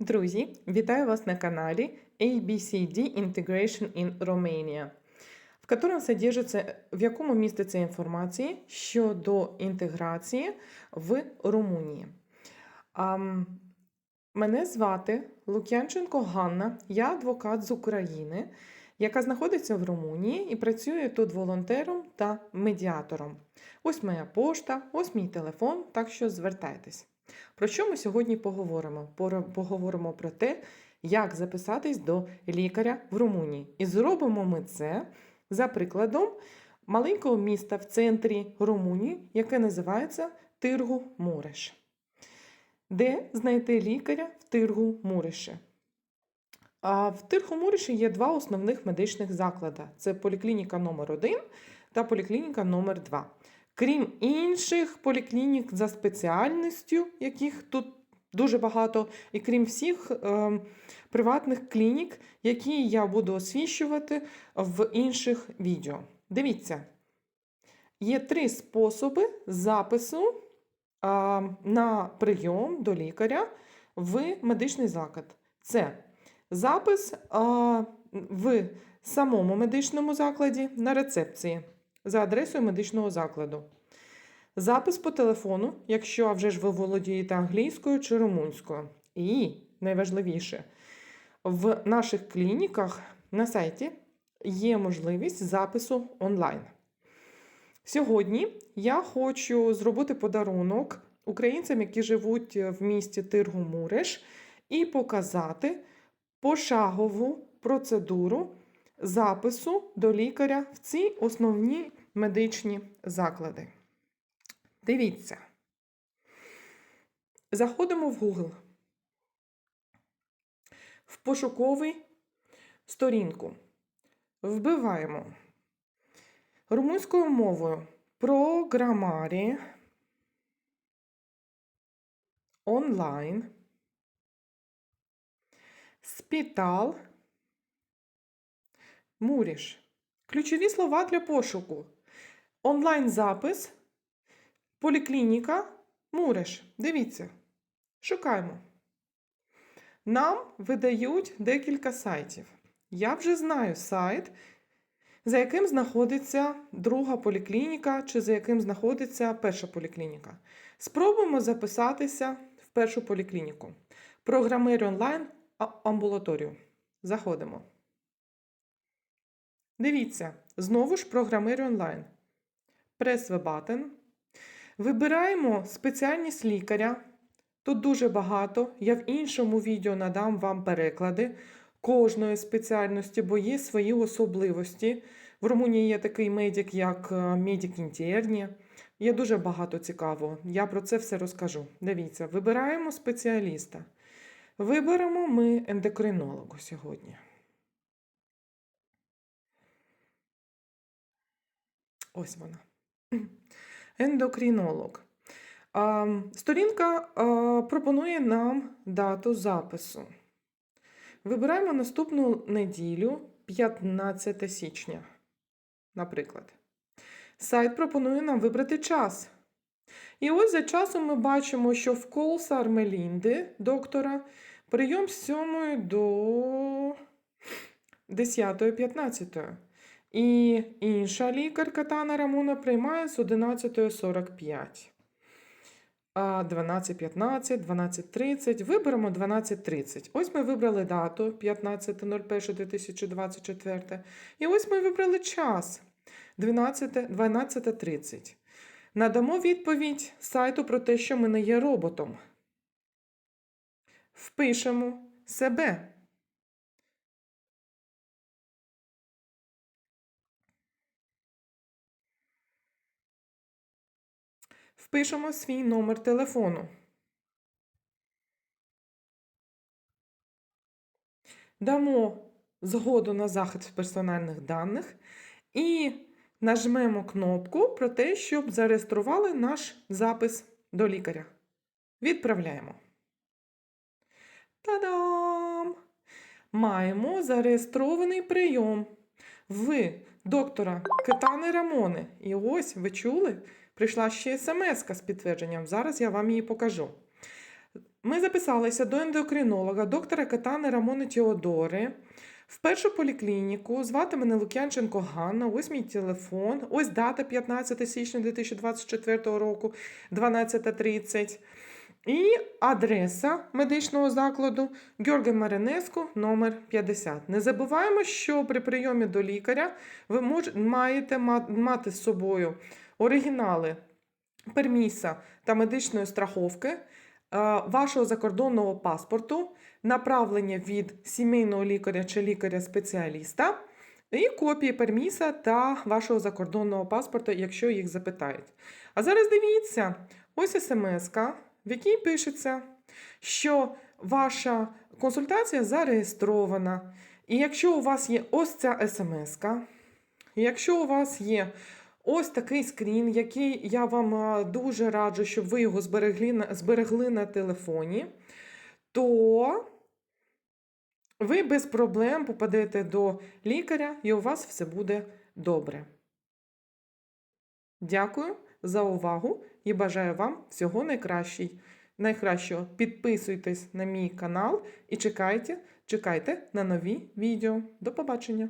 Друзі, вітаю вас на канале ABCD Integration in Romania, в котором содержится, в якому міститься інформація щодо інтеграції в Румунії. Ам, Мене звати Лук'янченко Ганна, я адвокат з України, яка знаходиться в Румунії і працює тут волонтером та медіатором. Ось моя пошта, ось мій телефон, так що звертайтесь. Про що ми сьогодні поговоримо? Поговоримо про те, як записатись до лікаря в Румунії. І зробимо ми це за прикладом маленького міста в центрі Румунії, яке називається Тиргу Муреш. Де знайти лікаря в Тиргу Муреше? А в Тиргу Муреші є два основних медичних заклади: це поліклініка номер 1 та поліклініка номер 2 Крім інших поліклінік за спеціальністю, яких тут дуже багато, і крім всіх е, приватних клінік, які я буду освіщувати в інших відео. Дивіться, є три способи запису а, на прийом до лікаря в медичний заклад. Це запис а, в самому медичному закладі на рецепції за адресою медичного закладу. Запис по телефону, якщо вже ж ви володієте англійською чи румунською. І найважливіше, в наших клініках на сайті є можливість запису онлайн. Сьогодні я хочу зробити подарунок українцям, які живуть в місті Тиргу Муреш, і показати пошагову процедуру запису до лікаря в ці основні медичні заклади. Дивіться. Заходимо в Google. В пошуковий сторінку. Вбиваємо румунською мовою програмарі онлайн спітал Муріш. Ключові слова для пошуку. Онлайн-запис, поліклініка, Муриш. Дивіться. Шукаємо. Нам видають декілька сайтів. Я вже знаю сайт, за яким знаходиться друга поліклініка, чи за яким знаходиться перша поліклініка. Спробуємо записатися в першу поліклініку. Програмир онлайн амбулаторію. Заходимо. Дивіться, знову ж програмир онлайн. Button. Вибираємо спеціальність лікаря. Тут дуже багато. Я в іншому відео надам вам переклади кожної спеціальності, бо є свої особливості. В Румунії є такий медик, як е, медик інтерні. Є дуже багато цікавого. Я про це все розкажу. Дивіться, вибираємо спеціаліста. Виберемо ми ендокринологу сьогодні. Ось вона. Ендокринолог. А, Сторінка пропонує нам дату запису. Вибираємо наступну неділю, 15 січня, наприклад. Сайт пропонує нам вибрати час. І ось за часом ми бачимо, що в Колса Армелінди, доктора, прийом з 7 до 10.15. І інша лікарка Тана Рамуна приймає з 11.45. А 12.15, 12.30. Виберемо 12.30. Ось ми вибрали дату 15.01.2024. І ось ми вибрали час 12, 12.30. Надамо відповідь сайту про те, що ми не є роботом. Впишемо себе. Впишемо свій номер телефону. Дамо згоду на захист персональних даних і нажмемо кнопку про те, щоб зареєстрували наш запис до лікаря. Відправляємо. Та-дам! Маємо зареєстрований прийом в доктора Кетани Рамони. І ось ви чули? Прийшла ще смс з підтвердженням. Зараз я вам її покажу. Ми записалися до ендокринолога доктора Катани Рамони Теодори в першу поліклініку. Звати мене Лук'янченко Ганна. Ось мій телефон. Ось дата 15 січня 2024 року, 12.30. І адреса медичного закладу Георгій Маринеску, номер 50. Не забуваємо, що при прийомі до лікаря ви маєте мати з собою оригінали перміса та медичної страховки, е, вашого закордонного паспорту, направлення від сімейного лікаря чи лікаря-спеціаліста, і копії перміса та вашого закордонного паспорта, якщо їх запитають. А зараз дивіться, ось смс в якій пишеться, що ваша консультація зареєстрована. І якщо у вас є ось ця смс, якщо у вас є ось такий скрін, який я вам дуже раджу, щоб ви його зберегли зберегли на телефоні, то ви без проблем попадете до лікаря і у вас все буде добре. Дякую за увагу і бажаю вам всього найкращого. Підписуйтесь на мій канал і чекайте, чекайте на нові відео. До побачення!